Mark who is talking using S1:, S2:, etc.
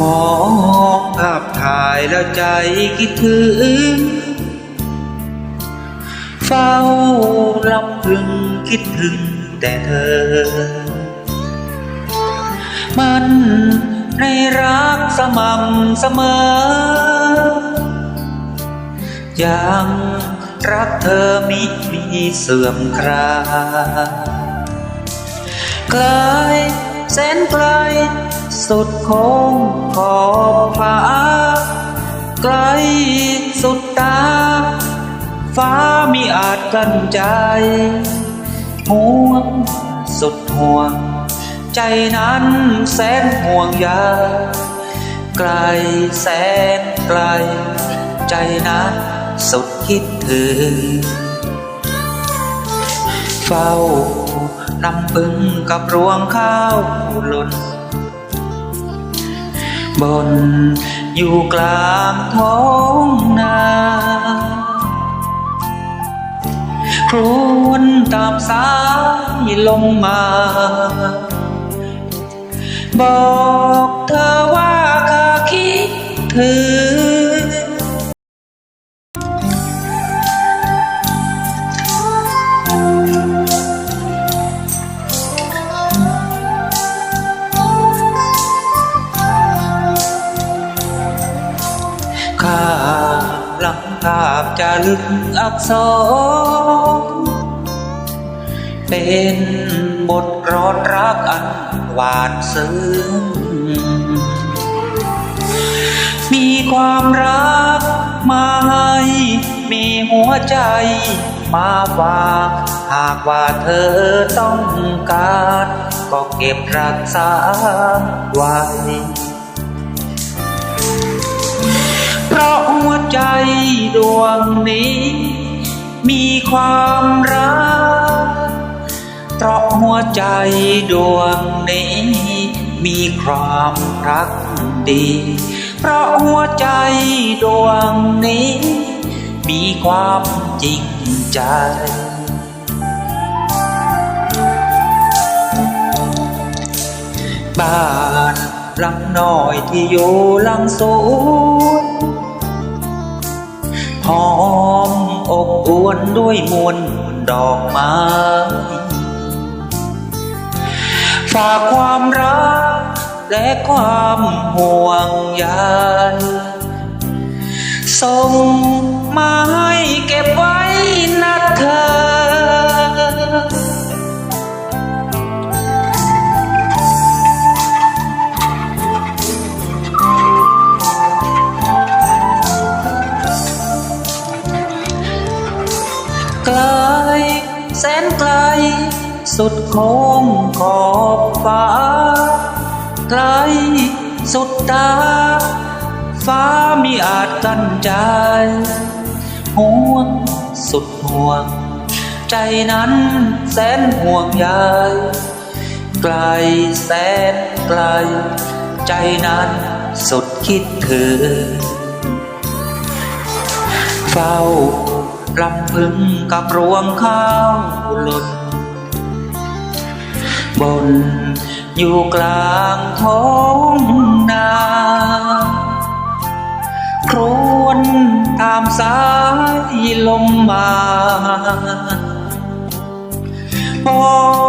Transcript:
S1: มอง ภาพถ่ายแล้วใจคิดถึง เฝ้าลำพึงคิดถึงแต่เธอ มันในรักสม่ำเสมอ ยังรักเธอมิมีเสื่อมคลายไกลแสนไกล สุดโค้งขอบฟ้าไกลสุดตา ฟ้ามีอาจกลั้นใจห่วงสุดห่วง ใจนั้นแสนห่วงใยไกลแสนไกล ใจนั้นสุดคิดถึง เฝ้าลำพึงกับรวงข้าวหล่น บน อยู่กลางท้องนาครวนตามสายลงมา บอกเธอว่าข้าคิดถึงาพจะลึกอักษร เป็นบทร้อนรักอันหวานซึ้ง มีความรักมาให้มีหัวใจมาฝากหากว่าเธอต้องการ ก็เก็บรักษาไว้ เพราะหัวใจดวงนี้ มีความรัก เพราะหัวใจดวงนี้ มีความรักดี เพราะหัวใจดวงนี้ มีความจริงใจบ้านหลังน้อยที่อยู่หลังสว นด้วยมวลดอกไม้ฝากความรักและความห่วงใยส่งมาให้เก็ ไกล สุดโค้งขอบฟ้า ไกลสุดตา ฟ้ามีอาจกั้นใจ ห่วงสุดห่วง ใจนั้นแสนห่วงใยไกลแสนไกล ใจนั้นสุดคิดถึงเฝ้า ลำพึงกับรวงข้าวหล่นบนอยู่กลางท้องนาครวนตามสายลมมาบอ